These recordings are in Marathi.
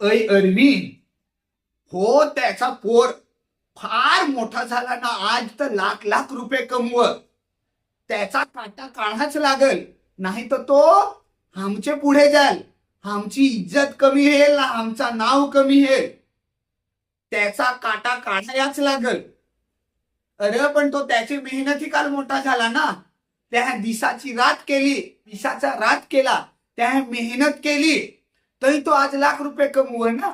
ऐ अरविंद हो त्याचा पोर फार मोठा झाला ना आज तर लाख लाख रुपये कमव. त्याचा काटा काढाच लागल नाही तर तो आमचे पुढे जाल आमची इज्जत कमी हेल ना आमचा नाव कमी हेल त्याचा काटा काढायाच लागल. अरे पण तो त्याची मेहनती काल मोठा झाला ना. त्या दिसाची रात केली दिसाचा रात केला. त्या मेहनत केली. तरी तो आज लाख रुपये कमव ना?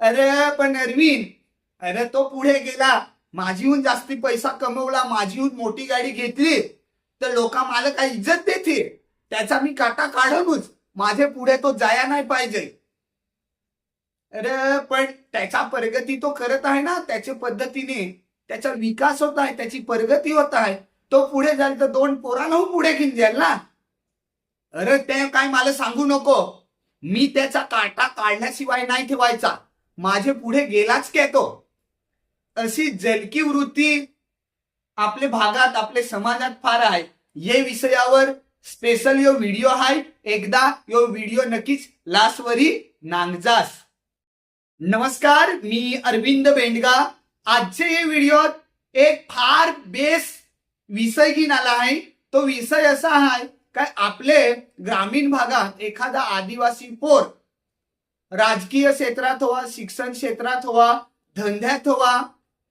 अरे पण अरविंद अरे तो पुढे गेला. माझीहून जास्ती पैसा कमवला माझीहून मोठी गाडी घेतली तर लोक मला काय इज्जत देते त्याचा मी काटा काढूनच माझे पुढे तो जाया नाही पाहिजे. अरे पण त्याचा प्रगती तो करत आहे ना त्याच्या पद्धतीने. त्याचा विकास होत आहे त्याची प्रगती होत आहे. तो पुढे जाईल तर दोन पोरांना पुढे घेऊन जाईल ना? अरे ते काय मला सांगू नको. मी त्याचा काटा काढल्याशिवाय नाही ठेवायचा. माझे पुढे गेलाच काय तो. अशी जलकी वृत्ती आपल्या भागात आपले समाजात फार आहे. ये विषयावर स्पेशल यो व्हिडिओ आहे एकदा यो व्हिडिओ नक्कीच लासवरी नांगजास. नमस्कार मी अरविंद बेंडगा. आजचे हे व्हिडिओत एक फार बेस विषय घेऊन आला आहे. तो विषय असा आहे काय आपले ग्रामीण भागात एखादा आदिवासी पोर राजकीय क्षेत्रात हवा शिक्षण क्षेत्रात हवा धंद्यात हवा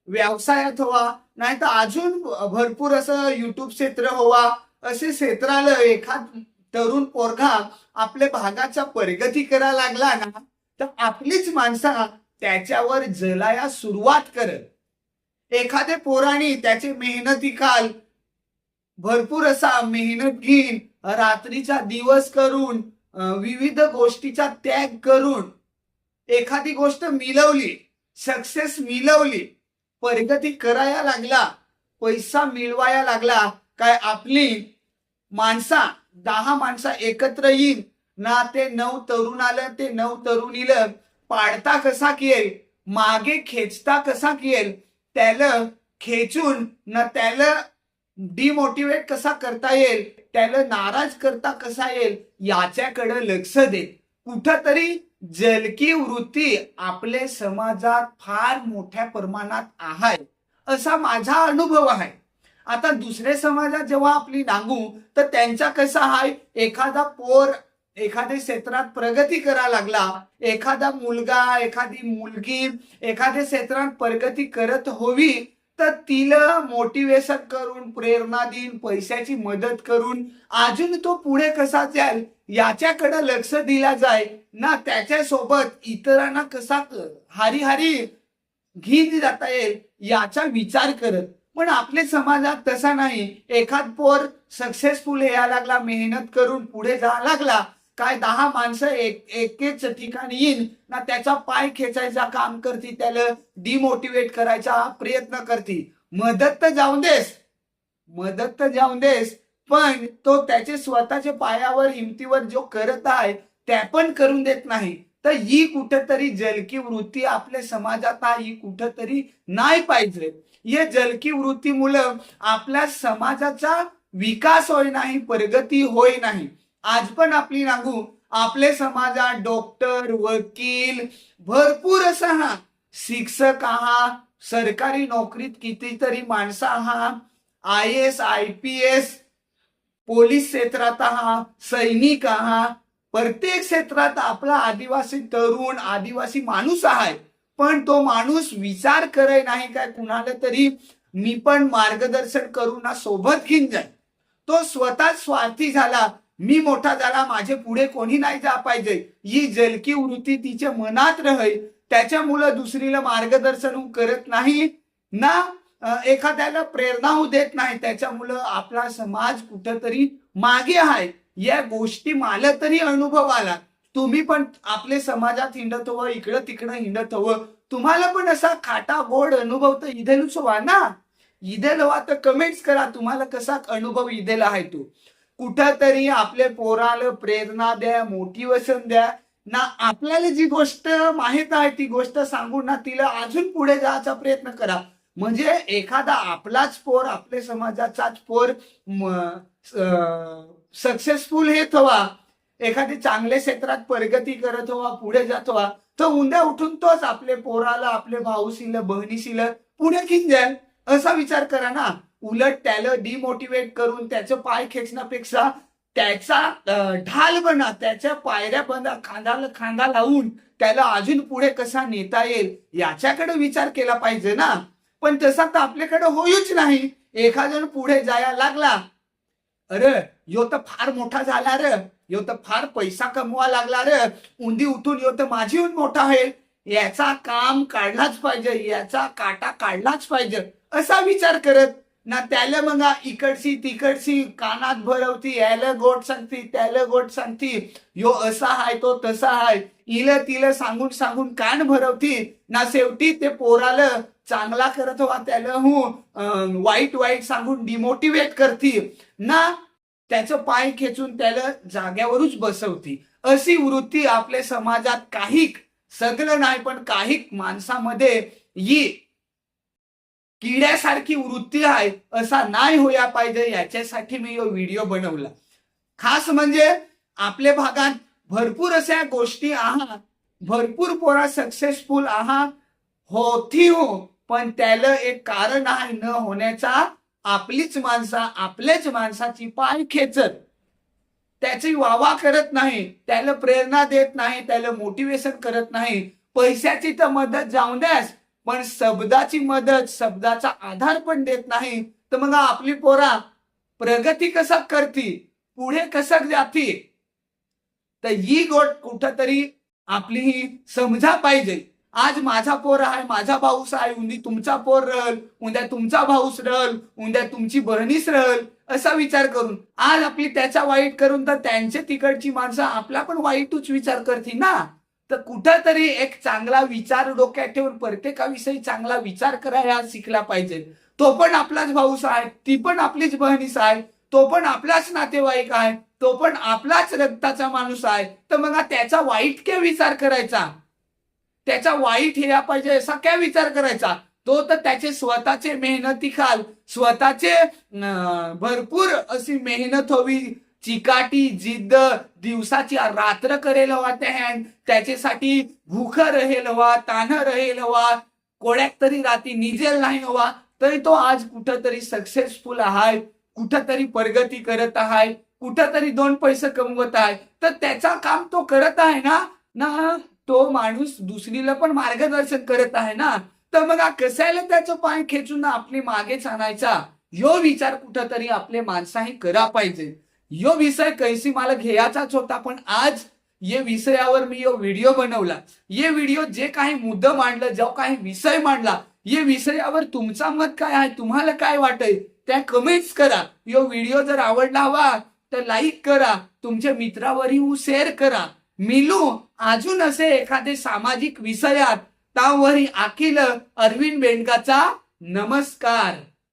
व्यवसायात हवा नाही तर अजून भरपूर असं युट्यूब क्षेत्र हवा असे क्षेत्राला एखाद तरुण पोरगा आपल्या भागाचा प्रगती करायला लागला ना तर आपलीच माणसा त्याच्यावर जलाया सुरुवात करत एखाद्या पोराने त्याचे मेहनती काल भरपूर असा मेहनत घेईन रात्रीचा दिवस करून विविध गोष्टीचा त्याग करून एखादी गोष्ट मिळवली सक्सेस मिळवली प्रगती करायला लागला पैसा मिळवायला लागला काय आपली माणसा दहा माणसा एकत्र येईल ना ते नऊ तरुणाला ते नऊ तरुणीला पाडता कसा येईल मागे खेचता कसा येईल त्याला खेचून ना त्याला डिमोटिवेट कसा करता येईल? त्याला नाराज करता कसा येईल? याच्याकडे लक्ष दे. कुठंतरी जलकी वृत्ती आपले समाजात फार मोठ्या प्रमाणात आहे. असा माझा अनुभव आहे. आता दुसऱ्या समाजात जेव्हा आपली नांगू तर त्यांचा कसा आहे एखादा पोर एखाद्या क्षेत्रात प्रगती करा लागला. एखादा मुलगा एखादी मुलगी एखाद्या क्षेत्रात प्रगती करत होवी. तर तिला मोटिवेशन करून प्रेरणा देईन पैशाची मदत करून. अजून तो पुढे कसा जाईल याच्याकडे लक्ष दिला जाय. ना त्याच्यासोबत इतरांना कसा हारी हारी घेऊन जाता येईल याचा विचार करत. पण आपल्या समाजात तसा नाही. एखाद पोर सक्सेसफुल यायला लागला मेहनत करून पुढे जा लागला काय दहा माणसं एक एकेच ठिकाणी येईन ना त्याचा पाय खेचायचा काम करती त्याला डिमोटिवेट करायचा प्रयत्न करती. मदत तर जाऊन देस. मदत तर जाऊन देस पण तो त्याचे स्वतःच्या पायावर हिमतीवर जो करत आहे त्या पण करून देत नाही. तर ही कुठंतरी जलकी वृत्ती आपल्या समाजात ही कुठंतरी नाही पाहिजे. हे जलकी वृत्तीमुळं आपल्या समाजाचा विकास होय नाही प्रगती होय नाही आज पण आपली नागू आपले समाजात डॉक्टर वकील भरपूर असा हा शिक्षक आहा सरकारी नोकरीत कितीतरी माणसं आहा I S I P S police क्षेत्रात आहा सैनिक आहा प्रत्येक क्षेत्रात आपला आदिवासी तरुण आदिवासी माणूस आहे. पण तो माणूस विचार करे नाही काय कुणाला तरी मी पण मार्गदर्शन करू ना सोबत घेऊन जाईल तो स्वतः स्वार्थी झाला मी मोठा झाला माझे पुढे कोणी नाही जा पाहिजे. ही जलकी वृत्ती तिच्या मनात रहे त्याच्यामुळं दुसरीला मार्गदर्शन करत नाही ना एखाद्याला प्रेरणा होऊ देत नाही. त्याच्यामुळं आपला समाज कुठंतरी मागे आहे या गोष्टी मला तरी अनुभव आला. तुम्ही पण आपले समाजात हिंडत हवं इकडं तिकडं हिंडत हवं तुम्हाला पण असा खाटा गोड अनुभव तर इथेलच व्हा ना. इथेल हवा तर कमेंट्स करा तुम्हाला कसा अनुभव इदेला आहे तो. कुठंतरी आपल्या पोराला प्रेरणा द्या मोटिवेशन द्या. ना आपल्याला जी गोष्ट माहीत आहे ती गोष्ट सांगून ना तिला अजून पुढे जायचा प्रयत्न करा. म्हणजे एखादा आपलाच पोर आपल्या समाजाचाच पोर सक्सेसफुल हेत हवा एखादी चांगल्या क्षेत्रात प्रगती करत हवा पुढे जात हवा. तर उद्या उठून तोच आपले पोराला आपले भाऊशील बहिणीशील पुढे घेऊन जाईल. असा विचार करा ना. उलट त्याला डिमोटिवेट करून त्याचं पाय खेचण्यापेक्षा त्याचा ढाल बना त्याच्या पायऱ्या बना खांदाला खांदा लावून त्याला अजून पुढे कसा नेता येईल याच्याकडे विचार केला पाहिजे ना. पण तसा तर आपल्याकडे होईच नाही. एखादं पुढे जायला लागला. अरे यो तर फार मोठा झाला रे. यो तर फार पैसा कमवा लागला रे. उंदी उठून यो तर माझीहून मोठा होईल. याचा काम काढलाच पाहिजे. याचा काटा काढलाच पाहिजे. असा विचार करत ना त्याला मग इकडची तिकडची कानात भरवती याला गोट सांगती त्याला गोट सांगती. यो असा हाय तो तसा हाय. इलं तिला सांगून सांगून कान भरवती. ना शेवटी ते पोराला चांगला करत हवा त्याला हू वाईट वाईट सांगून डिमोटिवेट करती. ना त्याचं पाय खेचून त्याला जाग्यावरच बसवती. अशी वृत्ती आपल्या समाजात काही सगळं नाही पण काही माणसामध्ये ही किड्यासारखी वृत्ती आहे असा नाही होया पाहिजे याच्यासाठी मी यो व्हिडिओ बनवला. खास म्हणजे आपल्या भागात भरपूर अशा गोष्टी आहात भरपूर पोरा सक्सेसफुल आहात होती हो पण त्याला एक कारण आहे न होण्याचा आपलीच माणसा आपल्याच माणसाची पाय खेचत. त्याची वावा करत नाही त्याला प्रेरणा देत नाही त्याला मोटिवेशन करत नाही. पैशाची तर मदत जाऊन द्यास पण शब्दाची मदत शब्दाचा आधार पण देत नाही. तर मग आपली पोरा प्रगती कसा करती पुढे कसं जाती तर ही गोट कुठंतरी आपली ही समजा पाहिजे. आज माझा पोर आहे माझा भाऊस आहे उद्या तुमचा पोर रहल उद्या तुमचा भाऊस रहल उद्या तुमची बहिणीच रहल असा विचार करून. आज आपली त्याचा वाईट करून तर त्यांचे तिकडची माणसं आपला पण वाईटच विचार करतील ना? तर कुठंतरी एक चांगला विचार डोक्यात ठेवून प्रत्येकाविषयी चांगला विचार करायला शिकला पाहिजे. तो पण आपलाच भाऊस आहे ती पण आपलीच बहिणीस आहे तो पण आपलाच नातेवाईक आहे तो पण आपलाच रक्ताचा माणूस आहे. तर मग त्याचा वाईट काय विचार करायचा? त्याचा वाईट हे पाहिजे असा काय विचार करायचा? तो तर त्याचे स्वतःचे मेहनती खाल स्वतःचे भरपूर अशी मेहनत हवी चिकाटी जिद्द दिवसाची रात्र करेल हवा त्या त्याच्यासाठी भूख रहेल हवा तान रहेल हवा कोड्यात तरी राती निजेल नाही हवा तरी तो आज कुठंतरी सक्सेसफुल आहे कुठंतरी प्रगती करत आहे कुठंतरी दोन पैसे कमवत आहे. तर त्याचा काम तो करत आहे ना? ना तो माणूस दुसरीला पण मार्गदर्शन करत आहे ना? तर मग कसायला त्याचं पाय खेचून आपली मागेच आणायचा? यो विचार कुठंतरी आपले माणसाही करा पाहिजे. यो विषय कैसी मला घ्यायचाच होता पण आज ये विषयावर मी यो व्हिडिओ बनवला. ये व्हिडिओ जे काही मुद्दा मांडलं जो काही विषय मांडला ये विषयावर तुमचा मत काय आहे तुम्हाला काय वाटेल त्या कमेंट्स करा. यो व्हिडिओ जर आवडला हवा तर लाईक करा. तुमच्या मित्रावरही हो शेअर करा. मिलू अजून असे एखादे सामाजिक विषयात तावरी अखिल अरविंद बेंडकाचा नमस्कार.